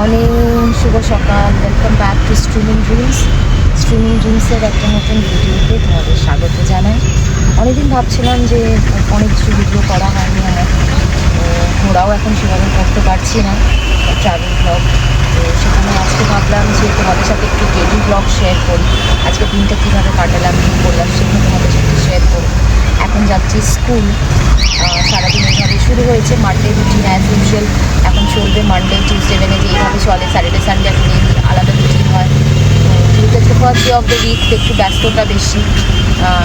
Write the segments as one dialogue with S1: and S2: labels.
S1: Morning শুভ সকাল welcome back to streaming dreams streaming ড্রিমসের একটা নতুন ভিডিওতে তোমাদের স্বাগত জানাই। অনেকদিন ভাবছিলাম যে অনেক কিছু ভিডিও করা হয়নি, আমার ঘোরাও এখন সেভাবে করতে পারছি না ট্রাভেল ব্লগ তো সেখানে আজকে ভাবলাম যে তোমাদের সাথে একটু ডেলি ব্লগ শেয়ার করি। আজকে দিনটা কীভাবে কাটালাম, কী করলাম, সেগুলো তোমাদের সাথে শেয়ার করব। এখন যাচ্ছি স্কুল। সারাদিন এইভাবে শুরু হয়েছে মানডে রুটিন অ্যাজ ইউজুয়াল এখন চলবে মানডে টিউসডে ভেঙে যে এইভাবে চলে। স্যাটারডে সানডে এখন এই আলাদা রুটিন হয়। যেহেতু হচ্ছে first day of the week একটু ব্যস্ততা বেশি।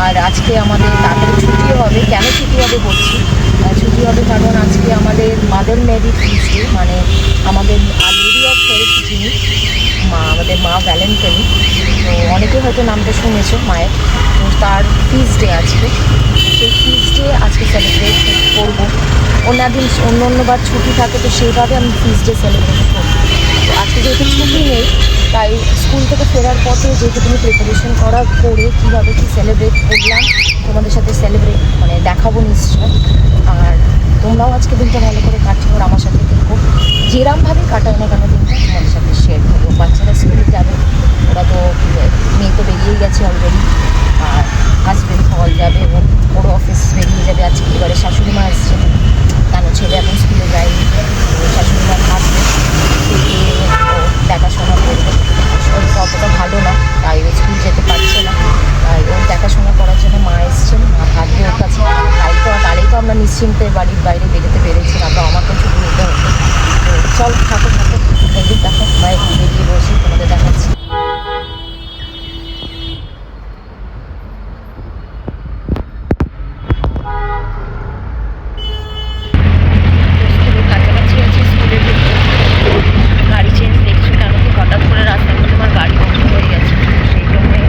S1: আর আজকে আমাদের তাড়াতাড়ি ছুটিও হবে। কেন ছুটি হবে বলছি? ছুটি হবে কারণ আজকে আমাদের মাদার মেরি টিউসডে মানে আমাদের লেডি অফ হেরিটেজ যিনি মা, আমাদের মা ভ্যালেন্টাইন তো অনেকে হয়তো নামটা শুনেছো, মায়ের। তো তার ফিজ ডে আজকে। সেই ফিজ ডে আজকে সেলিব্রেট করব। অন্যদিন অন্য অন্যবার ছুটি থাকে, তো সেইভাবে আমি ফিজ ডে সেলিব্রেট করব। তো আজকে যেহেতু ছুটি নেই, তাই স্কুল থেকে ফেরার পথে যেহেতু তুমি প্রিপারেশন করার করে কীভাবে কী সেলিব্রেট করলাম, তোমাদের সাথে সেলিব্রেট মানে দেখাবো নিশ্চয়। আর তোমরাও আজকে দিনটা ভালো করে কাটিও, আর আমার সাথে থেকো। যেরমভাবে কাটায় না কেন দিনটা, তোমাদের সাথে শেয়ার করব। বাচ্চারা স্কুলে যাবে, ওরা তো, মেয়ে তো বেরিয়েই গেছে অলরেডি আর হাজবেন্ড হল যাবে এবং ওর অফিস বেরিয়ে যাবে, আজকে এবারে শাশুড়ি মা এসছে কেন ছেলে এখন স্কুলে যায়নি শাশুড়ি মা থাকবে। দেখাশোনা করবে। ওর অতটা ভালো না তাই ও স্কুল যেতে পারছে না। তাই ওর দেখাশোনা করার জন্য মা এসছেন, মা থাকবে ওর কাছে। তাই তো তাহলেই তো আমরা নিশ্চিন্তে বাড়ির বাইরে বেরোতে পেরেছি, না তো আমাকে ছুটি নিতে হতো চল, থাকো থাকো এই যে দেখো বাইরে বেরিয়ে বসে তোমাদের দেখাচ্ছি স্কুলের কাছাকাছি আছি স্কুলের ভিতরে গাড়ি চেঞ্জ দেখছ কেন কি হঠাৎ করে রাস্তার মধ্যে আমার গাড়ি বন্ধ হয়ে গেছে সেই জন্যে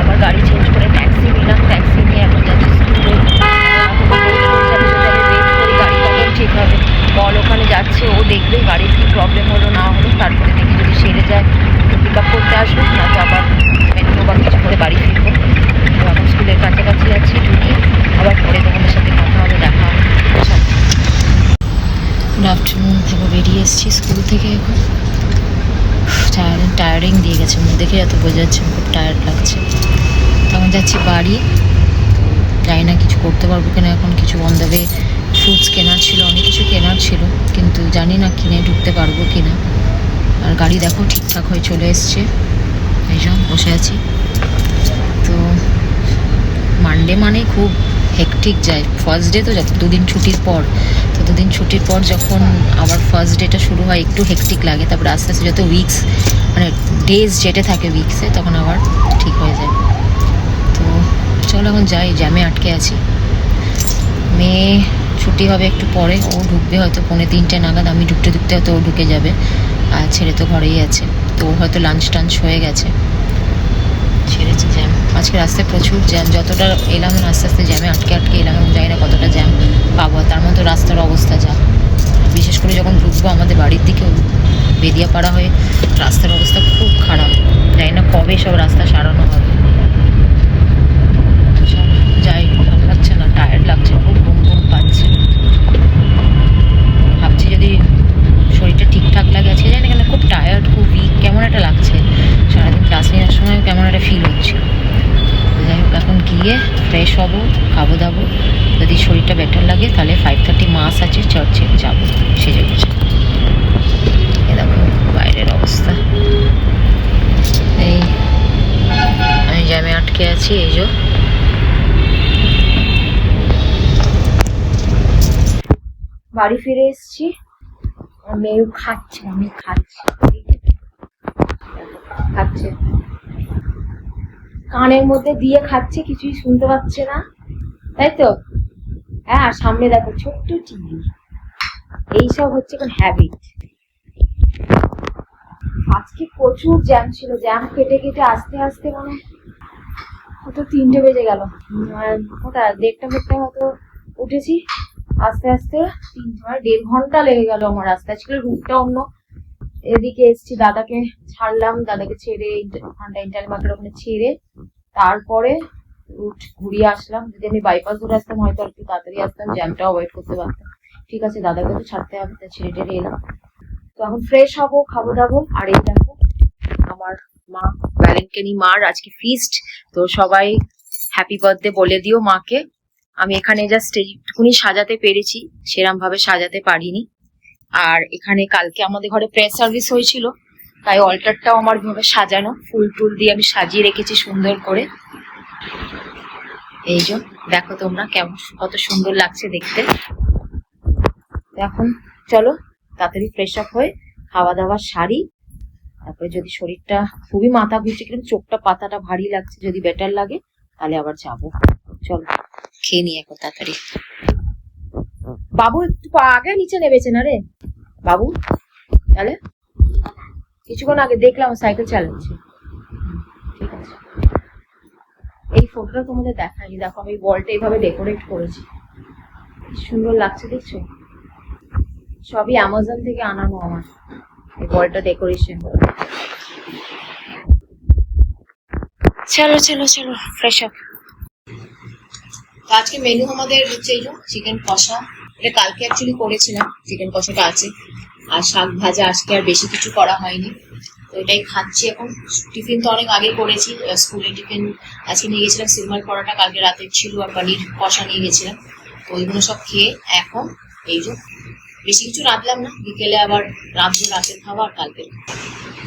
S1: আবার গাড়ি চেঞ্জ করে ট্যাক্সি নিলাম ট্যাক্সি নিয়ে এখন যাচ্ছি স্কুলে ওয়েট করি গাড়ি কখন ঠিক হবে বল ওখানে যাচ্ছে ও দেখবে গাড়ির কী প্রবলেম হলো, না হলো, তারপরে দেখি যদি সেরে যায়, তো পিক আপ করতে আসবে, না তো আবার মেট্রো বা কিছু করে বাড়ি ফিরবো। তো এখন স্কুলের কাছাকাছি আছি, ঢুকি, আবার পরে তোমাদের সাথে কথা হবে, দেখা হবে। গুড আফটারনুন থেকে বেরিয়ে এসেছি স্কুল থেকে এখন। টায়ারিং দিয়ে গেছে, মুখ দেখে এত বোঝা যাচ্ছে খুব টায়ার্ড লাগছে। তখন যাচ্ছি বাড়ি জানি না, কিছু করতে পারব কিনা এখন, কিছু অন দ্য ফ্রুটস কেনার ছিল, অনেক কিছু কেনার ছিল, কিন্তু জানি না কিনে ঢুকতে পারব কিনা। আর গাড়ি দেখো, ঠিকঠাক হয়ে চলে এসছে। এই জন্য বসে আছি। তো মানডে মানে খুব হেকটিক যায়। ফার্স্ট ডে তো যত দুদিন ছুটির পর। তো দুদিন ছুটির পর যখন আবার ফার্স্ট ডেটা শুরু হয়, একটু হেকটিক লাগে। তারপরে আস্তে আস্তে যত উইকস মানে ডেজ যেটে থাকে উইকসে তখন আবার ঠিক হয়ে যায়। তো চলো এখন যাই জ্যামে আটকে আছি। মেয়ে ছুটি হবে একটু পরে, ও ঢুকবে হয়তো পৌনে তিনটে নাগাদ, আমি ঢুকতে ঢুকতে হয়তো ও ঢুকে যাবে। আর ছেলে তো ঘরেই আছে, তো ওর হয়তো লাঞ্চ টাঞ্চ হয়ে গেছে। ছেড়েছে জ্যাম আজকে রাস্তায় প্রচুর জ্যাম যতটা এলাম আস্তে আস্তে জ্যামে আটকে আটকে এলাম এবং জানি না কতটা জ্যাম পাবো তার মধ্যে রাস্তার অবস্থা যা। বিশেষ করে যখন ঢুকবো আমাদের বাড়ির দিকেও বেদিয়াপাড়া হয়ে, রাস্তার অবস্থা খুব খারাপ। জানি না কবে সব রাস্তা সারানো হবে। যাই ভালো লাগছে না টায়ার্ড লাগছে, খুব ঘুম ঘুম পাচ্ছে। বাড়ি ফিরে এসেছি। মেয়েও খাচ্ছে আমি খাচ্ছি। খাচ্ছে। কানের মধ্যে দিয়ে খাচ্ছে, কিছুই শুনতে পাচ্ছে না। তাই তো? হ্যাঁ সামনে দেখো, ছোট্ট টিভি। এইসব হচ্ছে কোন হ্যাবিট আজকে প্রচুর জ্যাম ছিল জ্যাম কেটে কেটে আস্তে আস্তে মানে কত তিনটে বেজে গেল। ওটা দেড়টা ফেরটা হয়তো উঠেছি। আস্তে আস্তে তিন মানে দেড় ঘণ্টা লেগে গেল আমার আস্তে ছিল রুটটা অন্য। এদিকে এসছি, দাদাকে ছাড়লাম, দাদাকে ছেড়ে ঘণ্টা ইন্টার মার্কেট ওখানে ছেড়ে তারপরে রুট ঘুরিয়ে আসলাম। যদি আমি বাইপাস ধরে আসতাম, হয়তো আর একটু তাড়াতাড়ি আসতাম জ্যামটা অ্যাভয়েড করতে পারতাম। ঠিক আছে, দাদাকে তো ছাড়তে হবে, তা ছেড়ে টেড়ে এলাম। তো এখন ফ্রেশ হব খাব দাবো আর এই দেখো, আমার মা ভ্যালেন্টাইনি মার আজকে ফিস্ট তো সবাই হ্যাপি বার্থডে বলে দিও মাকে। আমি এখানে জাস্ট এইটুকুনি সাজাতে পেরেছি, সেরম ভাবে সাজাতে পারিনি। আর এখানে কালকে আমাদের ঘরে প্রেস সার্ভিস হয়েছিল, তাই অল্টারটাও আমার ভাবে সাজানো, ফুল টুল দিয়ে আমি সাজিয়ে রেখেছি সুন্দর করে। এই যে, দেখো তোমরা কেমন কত সুন্দর লাগছে দেখতে। এখন চলো, তাড়াতাড়ি ফ্রেশ আপ হয়ে খাওয়া দাওয়া সারি। তারপরে যদি শরীরটা খুবই মাথা ঘুরছে, কিন্তু চোখটা, পাতাটা ভারী লাগছে, যদি বেটার লাগে, তাহলে আবার যাব। চলো খেয়ে নিই এখন তাড়াতাড়ি। বাবু একটু পা- আগে নিচে নেবেছে না রে? বাবু তাহলে? কিছুক্ষণ আগে দেখলাম সাইকেল চালাচ্ছে। ঠিক আছে। এই ফটোটা তোমাদের দেখাই দেখো আমি বলটা এইভাবে ডেকোরেট করেছি। সুন্দর লাগছে দেখছ? সবই অ্যামাজন থেকে আনানো আমার এই বলটা ডেকোরেশন চলো চলো চলো ফ্রেশ আপ আজকে মেনু আমাদের হচ্ছে এই চিকেন কষা। এটা কালকে অ্যাকচুয়ালি করেছিলাম চিকেন কষাটা আছে। আর শাক ভাজা আজকে আর বেশি কিছু করা হয়নি। তো এটাই খাচ্ছি এখন। টিফিন তো অনেক আগে করেছি। স্কুলে টিফিন আজকে নিয়ে গেছিলাম। সিলমার পরোটা কালকে রাতের ছিল আর পনির কষা নিয়ে গেছিলাম। তো ওইগুলো সব খেয়ে এখন এই যে বেশি কিছু রাঁধলাম না। বিকেলে আবার রাঁধবো রাতের খাবার কালকে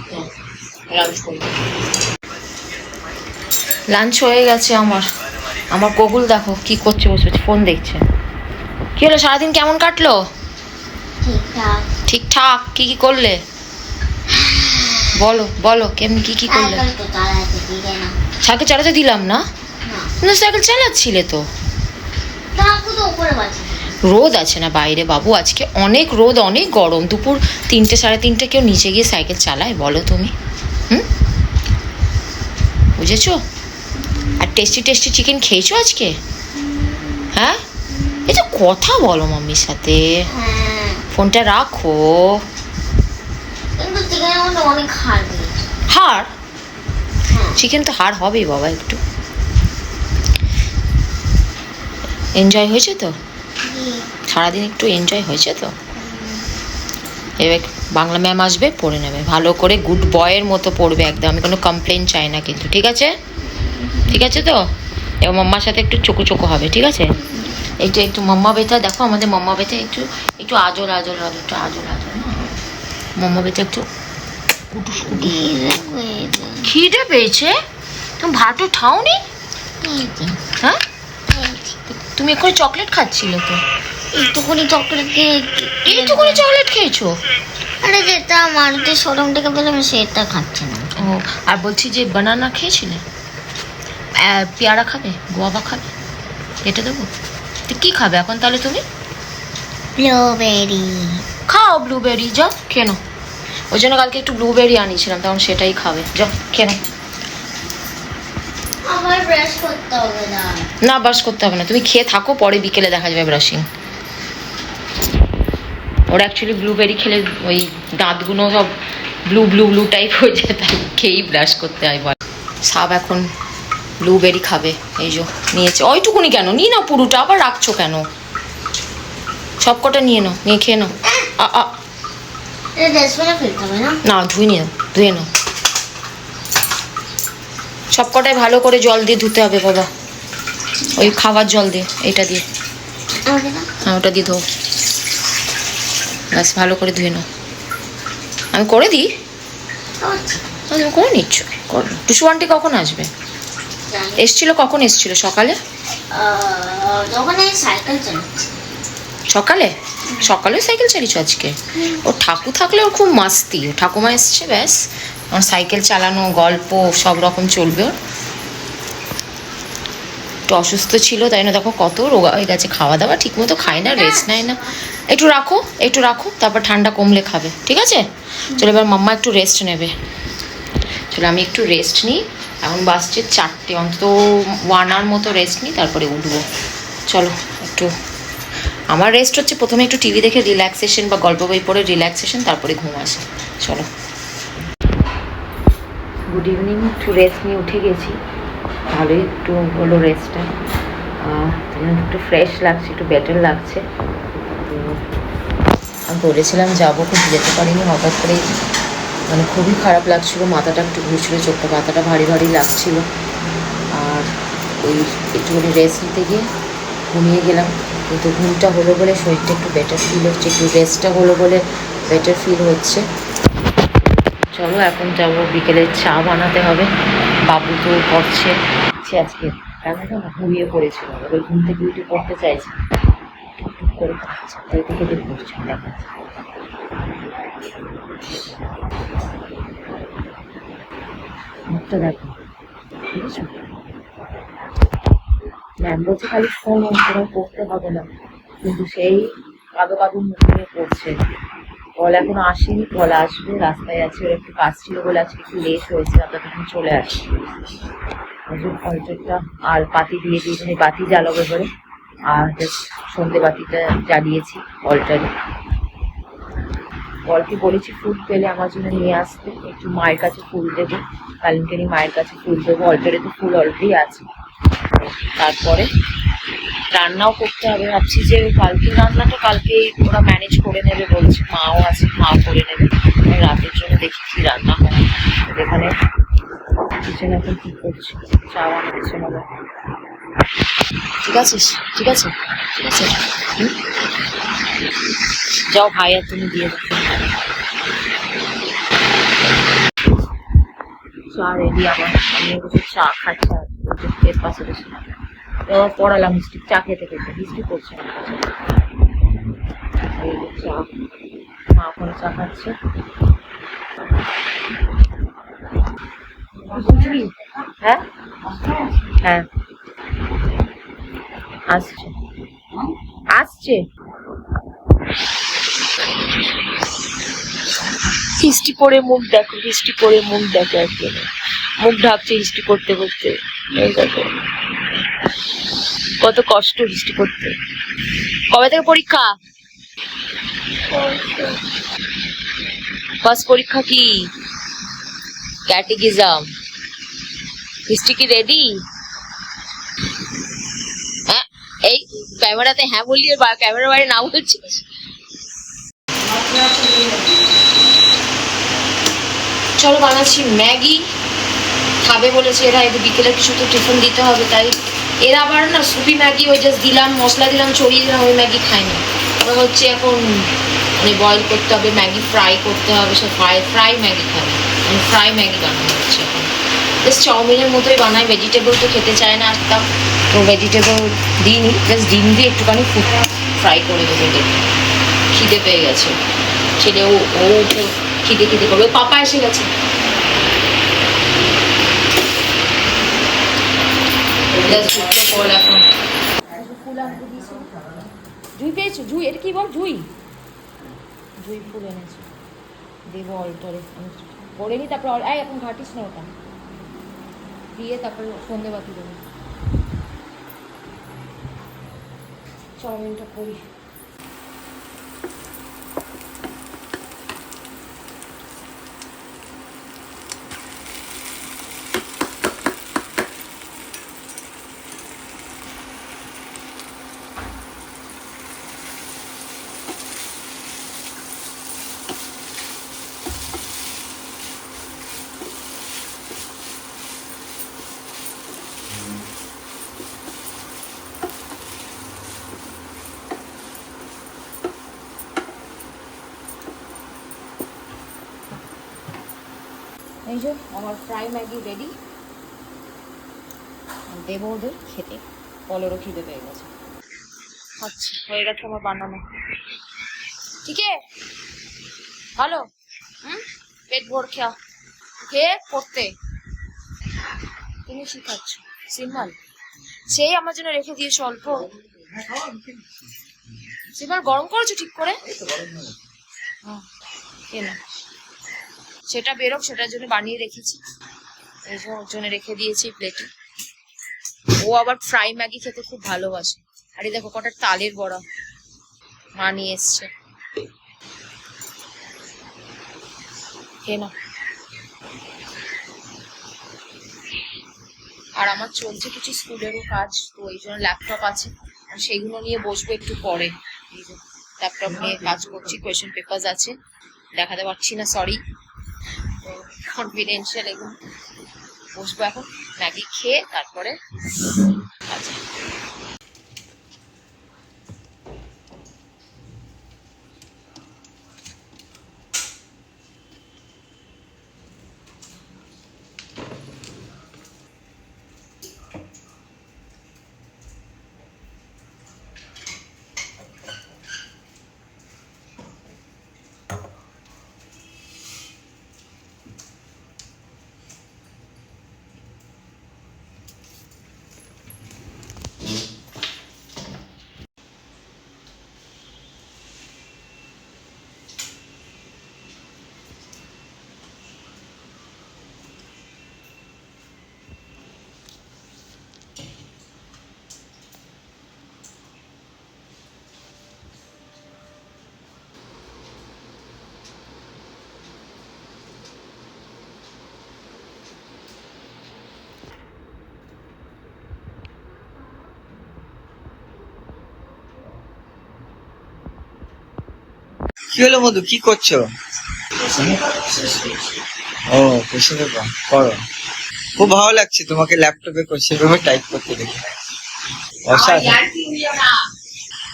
S1: তো লাঞ্চ করব লাঞ্চ হয়ে গেছে আমার। আমার গোগুল দেখো কি করছে বসে বসে ফোন দেখছে। কি হলো সারাদিন কেমন কাটলো?
S2: ঠিকঠাক।
S1: কি কি করলে? বলো বলো কেমনি কি কি করলে?
S2: সাইকেল চালাতে
S1: দিলাম না?
S2: না।
S1: সাইকেল চালাচ্ছিলে তো। রোদ আছে না বাইরে বাবু? আজকে অনেক রোদ অনেক গরম। দুপুর তিনটে সাড়ে তিনটে কেউ নিচে গিয়ে সাইকেল চালায় বলো তুমি। হুম? বুঝেছ? আর টেস্টি টেস্টি চিকেন খেয়েছো আজকে? হ্যাঁ? এই যে কথা বলো মাম্মির সাথে।
S2: হ্যাঁ।
S1: ফোনটা রাখো। হাড়
S2: হ্যাঁ।
S1: চিকেন তো হাড় হবেই বাবা একটু। এনজয় হয়েছে তো? সারাদিন একটু এনজয় হয়েছে তো? এবার বাংলা ম্যাম আসবে পড়ে নেবে। ভালো করে গুড বয়ের মতো পড়বে একদম। আমি কোনো কমপ্লেন চাই না কিন্তু ঠিক আছে? ঠিক আছে তো? এবার মাম্মার সাথে একটু চোখো চোখো হবে ঠিক আছে? একটু একটু মাম্মা বেটা দেখো আমাদের মাম্মা বেটা একটু একটু আজল আজল আজল একটু আজল আজল মাম্মা বেটা একটু কুটুস খিদে পেয়েছে? তুমি ভাতও খাওনি? হ্যাঁ? তুমি এখন চকলেট খাচ্ছিলে তো?
S2: একটুখানি চকলেট খেয়ে
S1: এইটুকুনি চকলেট খেয়েছো?
S2: আরে যেটা মারুতি শোরুম থেকে পেলাম সেটা খাচ্ছে না।
S1: ও আর বলছি যে বানানা খেয়েছিলে? পেয়ারা খাবে? গোয়াবা খাবে? এটা দেবো? তো কি খাবে এখন তাহলে তুমি?
S2: ব্লুবেরি।
S1: খাও ব্লুবেরি যাও কেন ওই জন্য কালকে একটু ব্লুবেরি আনিয়েছিলাম তখন সেটাই খাবে। যাও কেন
S2: না। ব্রাশ করতে হবে না।
S1: তুমি খেয়ে থাকো পরে বিকেলে দেখা যাবে ব্রাশিং ওরা অ্যাকচুয়ালি ব্লুবেরি খেলে ওই দাঁতগুলো সব ব্লু ব্লু ব্লু টাইপ হয়ে যায় তাই খেয়েই ব্রাশ করতে হয় বল। সাব এখন ব্লুবেরি খাবে এই যে নিয়েছে। ওইটুকুনি কেন? নিয়ে নাও পুরোটা আবার রাখছো কেন? সব কটা নিয়ে নাও নিয়ে খেয়ে নাও।
S2: এটা না?
S1: না ধুই নিও ধুয়ে নাও। সব কটাই ভালো করে জল দিয়ে ধুতে হবে বাবা। ওই খাবার জল দিয়ে এইটা দিয়ে। হ্যাঁ ওটা দিয়ে ধো ব্যাস ভালো করে ধুয়ে নাও। আমি করে দিই?
S2: আচ্ছা।
S1: করে নিচ্ছ? করো টুসু আন্টি কখন আসবে। এসছিল? কখন এসছিল? সকালে?
S2: চালাচ্ছি
S1: সকালে? সাইকেল চালিয়েছো আজকে? ও ঠাকু থাকলে ওর খুব মাস্তি। ও ঠাকুমা এসছে ব্যাস। আমার সাইকেল চালানো গল্প সব রকম চলবে ওর। একটু অসুস্থ ছিল তাই না দেখো কত রোগা হয়ে গেছে। খাওয়া দাওয়া ঠিক মতো খায় না রেস্ট নেয় না। একটু রাখো একটু রাখো তারপর ঠান্ডা কমলে খাবে। ঠিক আছে? চলো এবার মাম্মা একটু রেস্ট নেবে। চলো আমি একটু রেস্ট নিই। এখন বাসছে চারটে, অন্তত ওয়ান আওয়ার মতো রেস্ট নিই, তারপরে উঠবো। চলো, একটু। আমার রেস্ট হচ্ছে প্রথমে একটু টিভি দেখে রিল্যাক্সেশন বা গল্প বই পড়ে রিল্যাক্সেশন তারপরে ঘুম আসে। চলো। গুড ইভিনিং একটু রেস্ট নিয়ে উঠে গেছি। ভালোই একটু হলো রেস্টটা একটু ফ্রেশ লাগছে, একটু বেটার লাগছে। আমি বলেছিলাম যাব, কিন্তু যেতে পারিনি, হঠাৎ করে মানে খুবই খারাপ লাগছিল, মাথাটা একটু ঘুরছিল, চোখটা মাথাটা ভারী ভারী লাগছিল। আর ওই একটুখানি রেস্ট নিতে গিয়ে ঘুমিয়ে গেলাম। কিন্তু ঘুমটা হলো বলে শরীরটা একটু বেটার ফিল হচ্ছে, একটু রেস্টটা হলো বলে বেটার ফিল হচ্ছে। চলো এখন যাব, বিকেলে চা বানাতে হবে। বাবু তো করছে। আজকে রান্নাটা ঘুমিয়ে পড়েছিল ওই ঘুম থেকে উঠে পড়তে চাইছে করে খাচ্ছে তাই থেকে দেখা যাচ্ছে। মুখটা দেখো। বুঝেছ ম্যাম বলছে খালি ফোন অন করে করতে হবে না। কিন্তু সেই কাদো কাদো মুখ নিয়ে পড়ছে কল এখনও আসেনি, কল আসবে, রাস্তায় আছে, ওর একটু কাজ ছিল বলে আজকে একটু লেট হয়েছে না ততক্ষণ চলে ওষুধ কলচেরটা আর বাতি দিয়ে দিয়েছি বাতি জ্বালাবো এবারে। আর সন্ধে বাতিটা জ্বালিয়েছি অলটারে কলকে বলেছি, ফুল পেলে আমার জন্য নিয়ে আসতে। একটু মায়ের কাছে ফুল দেবো কালিম্পেনি মায়ের কাছে ফুল দেবো অলটারে তো ফুল অলরেডি আছে। তারপরে রান্নাও করতে হবে। ভাবছি যে কালকে রান্নাটা কালকেই ওরা ম্যানেজ করে নেবে বলছে, মাও আছে, মা করে নেবে। রাতের জন্য দেখি কি রান্না হয়। এখানে কিচেন এখন কি করছে? চা বানাচ্ছে মনে। ঠিক আছে ঠিক আছে? ঠিক আছে। যাও ভাই, আর তুমি দিয়ে দেবো চা রেডি বসে চা খাচ্ছি এর এবার পড়ালাম হিস্ট্রি চা খেতে খেতে। হিস্ট্রি করছে কাছে। চা। মা ওখানে চা খাচ্ছে। হ্যাঁ? হ্যাঁ। আসছে। আসছে? হিস্ট্রি পড়ে মুখ দেখো, হিস্ট্রি পড়ে মুখ দেখো একজন। মুখ ঢাকছে হিস্ট্রি করতে করতে। দেখো। কত কষ্ট হিস্ট্রি করতে। কবে থেকে পরীক্ষা? ফার্স্ট পরীক্ষা কি? ক্যাটেগিজম হিস্ট্রি কি রেডি হ্যাঁ এই ক্যামেরাতে হ্যাঁ বললি আর ক্যামেরা বাইরে না বলছিস চলো বানাচ্ছি ম্যাগি। খাবে বলেছে এরা, এদের বিকেলে কিছু তো টিফিন দিতে হবে, তাই এরা আবার না সুপি ম্যাগি, ওই জাস্ট দিলাম, মশলা দিলাম, ছড়িয়ে দিলাম, ওই ম্যাগি খায় না ওরা হচ্ছে এখন মানে বয়েল করতে হবে, ম্যাগি ফ্রাই করতে হবে, সে ফ্রাই ফ্রাই ম্যাগি খাবে। ফ্রাই ম্যাগি বানানো হচ্ছে জাস্ট চাউমিনের মতোই বানাই ভেজিটেবল তো খেতে চায় না একদম তো ভেজিটেবল দিইনি জাস্ট ডিম দিয়ে একটুখানি ফুট ফ্রাই করে দেবো খিদে পেয়ে গেছে। ছেলে, ও ও খিদে খিদে করবে। পাপা এসে গেছে। জুই পেয়েছ? জুই, এটা কি বল? জুই? জুই ফুল এনেছে। দেবো অল্টারে পরে নিই তারপর এই এখন ঘাটিস না ওটা। দিয়ে তারপর সন্ধেবাতি দেবো। চাউমিনটা করি। এই যে আমার ফ্রাই ম্যাগি রেডি দেবো ওদের খেতে। পলেরও খিদে পেয়ে গেছে। আচ্ছা হয়ে গেছে আমার বানানো। ঠিক? ভালো? হুম? পেট ভর খেয়া। খেয়ে পড়তে তুমি শিখাচ্ছ। সিম্বল। সেই আমার জন্য রেখে দিয়েছ অল্প। সিম্বল গরম করেছ ঠিক করে? হ্যাঁ, কেন সেটা বেরোক সেটার জন্য বানিয়ে রেখেছি। এই জন্য রেখে দিয়েছি প্লেটে ও আবার ফ্রাই ম্যাগি খেতে খুব ভালোবাসে। আর এই দেখো কটা তালের বড়া। মা নিয়ে এসছে। আর আমার চলছে কিছু স্কুলেরও কাজ, তো এই জন্য ল্যাপটপ আছে। সেগুলো নিয়ে বসবো একটু পরে। ল্যাপটপ নিয়ে কাজ করছি কোয়েশ্চেন পেপার আছে। দেখাতে পারছি না সরি কনফিডেন্সিয়াল এগুলো। বসবো এখন ম্যাগি খেয়ে তারপরে
S3: কি হলো মধু কি করছ? ও কোশ্চেন পেপার করো। খুব ভালো লাগছে তোমাকে ল্যাপটপে কোশ্চেন পেপার টাইপ করতে দেখে।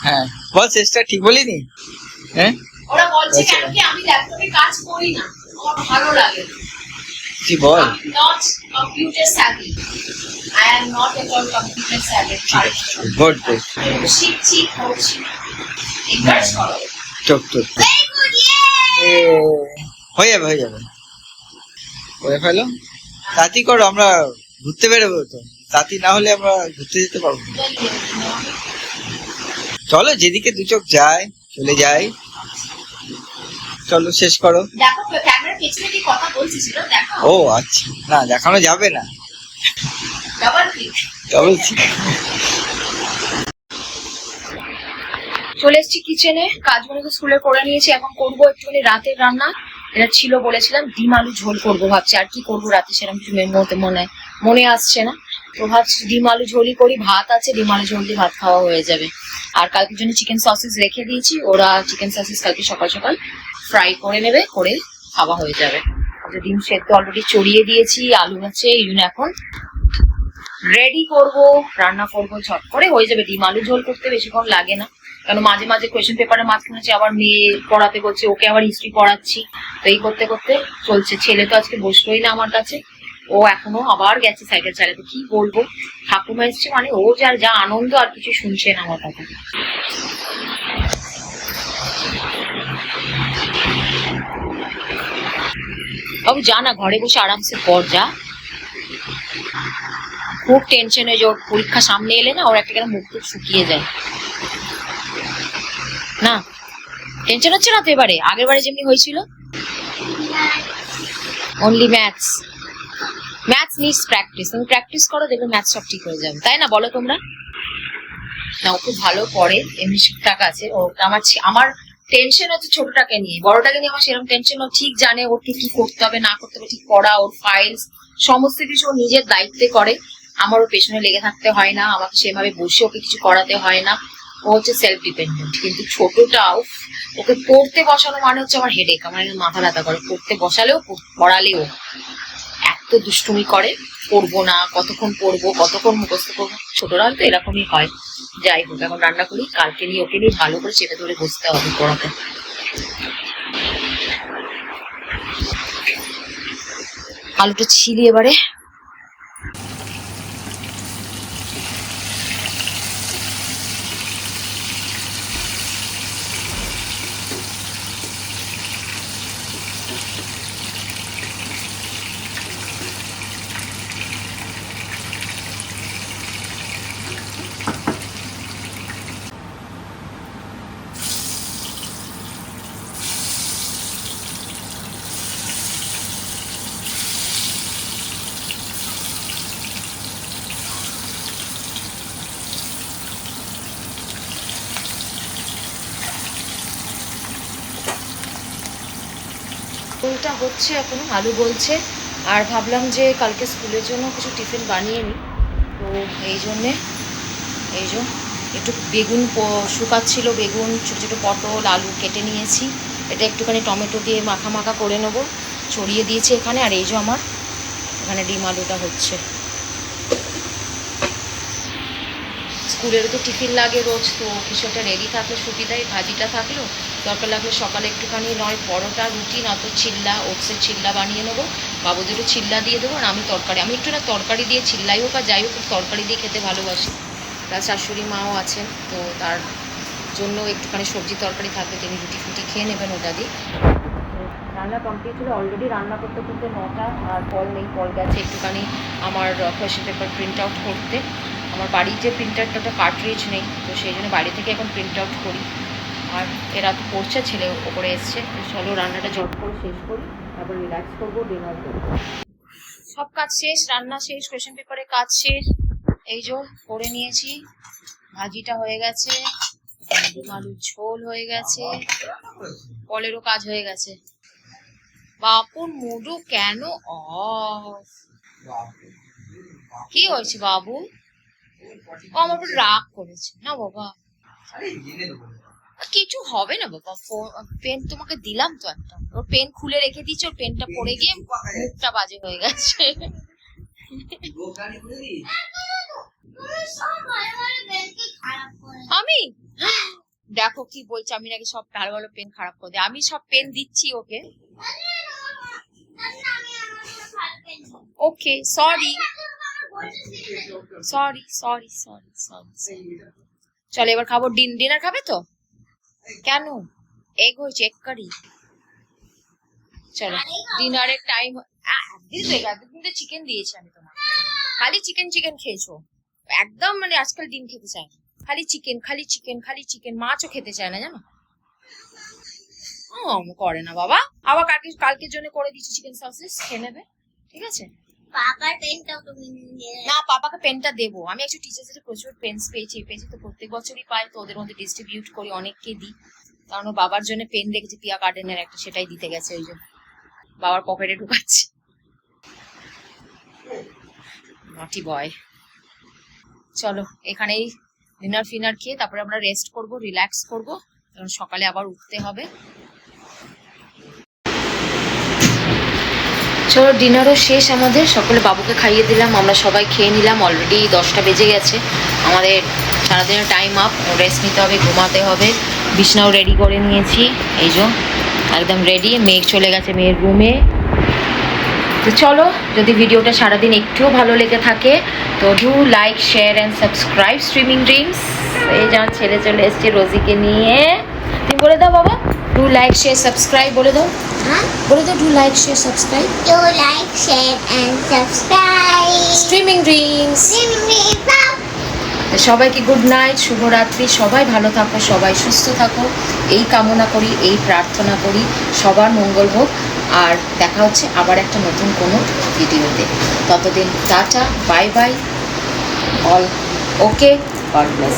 S3: হ্যাঁ বল চেষ্টা ঠিক বলিনি? হ্যাঁ?
S1: ওরা বলছে। কেন কি আমি ল্যাপটপে কাজ করি না? আমার ভালো লাগে।
S3: কি বল।
S1: Not computer savvy I am not at all computer savvy
S3: good good
S1: শিখছি করছি এনকারেজ করো।
S3: চোখ এ, হয়ে যাবে হয়ে যাবে। করে ফেলো। তাঁতি করো আমরা ঘুরতে বেরোবো তো। তাঁতি না হলে আমরা ঘুরতে যেতে পারব না। চলো যেদিকে দু চোখ যায় চলে যাই। চলো শেষ করো।
S1: দেখো ক্যামেরার পেছনে কি কথা বলছি সেটা দেখো।
S3: ও আচ্ছা। না দেখানো যাবে না।
S1: ডাবল ক্লিক
S3: তবে
S1: চলে এসেছি কিচেনে কাজগুলো স্কুলে করে নিয়েছি, এখন করব একটুখানি রাতের রান্না। এটা ছিল বলেছিলাম, ডিম আলু ঝোল করব ভাবছি, আর কি করব রাতে সেরকম কিছু মতে মনে মনে আসছে না। তো ভাবছি ডিম আলু ঝোলই করি, ভাত আছে, ডিম আলু ঝোল দিয়ে ভাত খাওয়া হয়ে যাবে। আর কালকের জন্য চিকেন সসেস রেখে দিয়েছি, ওরা চিকেন সসেস কালকে সকাল সকাল ফ্রাই করে নেবে, করে খাওয়া হয়ে যাবে। ডিম সেদ্ধ অলরেডি চড়িয়ে দিয়েছি, আলু আছে এই জন্য এখন রেডি করব, রান্না করব, ঝট করে। হয়ে যাবে ডিম আলু ঝোল করতে বেশিক্ষণ লাগে না। কারণ মাঝে মাঝে কোয়েশ্চেন পেপারের মাঝখানে আবার মেয়ে পড়াতে বলছে, ওকে আবার হিস্ট্রি পড়াচ্ছি। তো এই করতে করতে চলছে। ছেলে তো আজকে বসলোই না আমার কাছে। ও এখনও আবার গেছে সাইকেল চালাতে কি বলব? ঠাকুমা এসছে মানে ও যার যা আনন্দ, আর কিছু শুনছে না আমার কথা। বাবু, যা না, ঘরে বসে আরামসে পড়, যা। খুব টেনশনে যে ওর পরীক্ষা সামনে এলে না, ওর একটা কেন মুখ টুক শুকিয়ে যায়। না টেনশন হচ্ছে না তো এবারে? আগের বারে যেমনি হয়েছিল। Only maths maths needs practice তুমি প্র্যাকটিস করো, দেখবে ম্যাথস সব ঠিক হয়ে যাবে। তাই না? বলো তোমরা? না, ও খুব ভালো পড়ে, এমনি ঠিকঠাক আছে। ও আমার আমার টেনশন হচ্ছে ছোটটাকে নিয়ে। বড়টাকে নিয়ে আমার সেরকম টেনশন ও ঠিক জানে ওকে কি করতে হবে, না করতে হবে, ঠিক পড়া, ওর ফাইলস সমস্ত কিছু ও নিজের দায়িত্বে করে। আমার ওর পেছনে লেগে থাকতে হয় না, আমাকে সেভাবে বসে ওকে কিছু করাতে হয় না। ও হচ্ছে সেলফ ডিপেন্ডেন্ট কিন্তু ছোটটাও, ওকে পড়তে বসানো মানে হচ্ছে আমার হেডেক আমার মাথা ব্যথা করে। পড়তে বসালেও পড়ালেও। এত দুষ্টুমি করে, পড়ব না, কতক্ষণ পড়ব, কতক্ষণ মুখস্থ করব ছোটরা তো এরকমই হয়। যাই হোক, এখন রান্না করি, কালকে নিয়ে ওকে নিয়ে ভালো করে চেপে ধরে বসতে হবে পড়াতে। আলুটা ছিলি এবারে। ওটা হচ্ছে এখনও, আলু বলছে আর ভাবলাম যে কালকে স্কুলের জন্য কিছু টিফিন বানিয়ে নিই। তো এই জন্যে, এই জন্য একটু বেগুন শুকাচ্ছিল বেগুন, ছোটো ছোটো পটল, আলু কেটে নিয়েছি। এটা একটুখানি টমেটো দিয়ে মাখা মাখা করে নেব। ছড়িয়ে দিয়েছি এখানে, আর এই যে আমার এখানে ডিম আলুটা হচ্ছে। স্কুলেরও তো টিফিন লাগে রোজ, তো কিছু একটা রেডি থাকলে সুবিধাই ভাজিটা থাকল, দরকার লাগলে সকালে একটুখানি নয়, পরোটা, রুটি নয়তো চিল্লা ওটসের চিল্লা বানিয়ে নেব বাবুদের একটু চিল্লা দিয়ে দেবো আর আমি তরকারি। আমি একটু না তরকারি দিয়ে চিল্লাই হোক আর যাই হোক তরকারি দিয়ে খেতে ভালোবাসি। তার শাশুড়ি মাও আছেন, তো তার জন্য একটুখানি সবজি তরকারি থাকবে তিনি রুটি ফুটি খেয়ে নেবেন ওটা দিয়ে। রান্না কমপ্লিট হলো অলরেডি রান্না করতে করতে নটা, আর কল নেই, কল গেছে একটুখানি আমার কোয়েশ্চেন পেপার প্রিন্ট আউট করতে। আমার বাড়ির যে প্রিন্টারটা ওটা কার্ট্রিজ নেই, তো সেই জন্য বাড়ি থেকে এখন প্রিন্ট আউট করি। আর এরা তো পড়ছে ছেলে ওপরে এসছে। চলো রান্নাটা জট করে শেষ করি, তারপর রিল্যাক্স করব ডিনার করব। সব কাজ শেষ, রান্না শেষ কোয়েশ্চেন পেপারে কাজ শেষ। এই যে করে নিয়েছি, ভাজিটা হয়ে গেছে, আলুর ঝোল হয়ে গেছে, কলেরও কাজ হয়ে গেছে। বাপুর মুডু কেন অফ কি হয়েছে বাবু? ও আমার উপর রাগ করেছে। না বাবা। কিছু হবে না বাবা। পেন তোমাকে দিলাম তো একটা। ওর পেন খুলে রেখে দিয়েছে ওর পেনটা পড়ে গিয়ে মুখটা বাজে হয়ে গেছে। আমি? দেখো কি বলছে আমি নাকি সব ভালো ভালো পেন খারাপ করে দিই। আমি সব পেন দিচ্ছি ওকে। Okay sorry sorry sorry sorry sorry চলো, এবার খাব ডিন। ডিনার খাবে তো? কেন? এগ হয়েছে এগ কারি। চলো, ডিনারের টাইম একদিন তো একদিন তো চিকেন দিয়েছি আমি তোমার খালি চিকেন চিকেন খেয়েছো। একদম মানে আজকাল ডিম খেতে চায়। খালি চিকেন খালি চিকেন খালি চিকেন মাছও খেতে চায় না, জানো? করে না বাবা। আবার কালকে কালকের জন্য করে দিচ্ছি চিকেন সসেস খেয়ে নেবে। ঠিক আছে?
S2: পাপার পেনটাও তুমি
S1: না পাপাকে পেনটা দেবো। আমি একটু টিচার্সের প্রচুর পেন্স পেয়েছি। পেয়েছি তো প্রত্যেক বছরই পাই, তো ওদের মধ্যে ডিস্ট্রিবিউট করি অনেককে দিই। কারণ বাবার জন্য পেন দেখেছি পিয়া গার্ডেনের একটা, সেটাই দিতে গেছে ওই জন্য বাবার পকেটে ঢুকাচ্ছি। নটি বয় চলো, এখানেই ডিনার ফিনার খেয়ে তারপরে আমরা রেস্ট করব রিল্যাক্স করব। কারণ সকালে আবার উঠতে হবে। চলো ডিনারও শেষ আমাদের। সকলে বাবুকে খাইয়ে দিলাম, আমরা সবাই খেয়ে নিলাম অলরেডি দশটা বেজে গেছে। আমাদের সারাদিনের টাইম আপ রেস্ট নিতে হবে, ঘুমাতে হবে। বিছনাও রেডি করে নিয়েছি। এই যে, একদম রেডি মেয়ে চলে গেছে মেয়ের রুমে তো চলো, যদি ভিডিওটা সারাদিন একটুও ভালো লেগে থাকে, তো do like share and subscribe streaming dreams এই যেমন ছেলে চলে এসছে রোজিকে নিয়ে। তুমি বলে দাও বাবা। ডু লাইক শেয়ার সাবস্ক্রাইব বলে দাও।
S2: হ্যাঁ?
S1: বলে দাও do like share subscribe
S2: Do like, share, and subscribe.
S1: Streaming dreams সবাইকে গুড নাইট শুভরাত্রি। সবাই ভালো থাকো সবাই সুস্থ থাকো। এই কামনা করি এই প্রার্থনা করি। সবার মঙ্গল হোক। আর দেখা হচ্ছে আবার একটা নতুন কোনো ভিডিওতে। ততদিন tata bye bye all okay God bless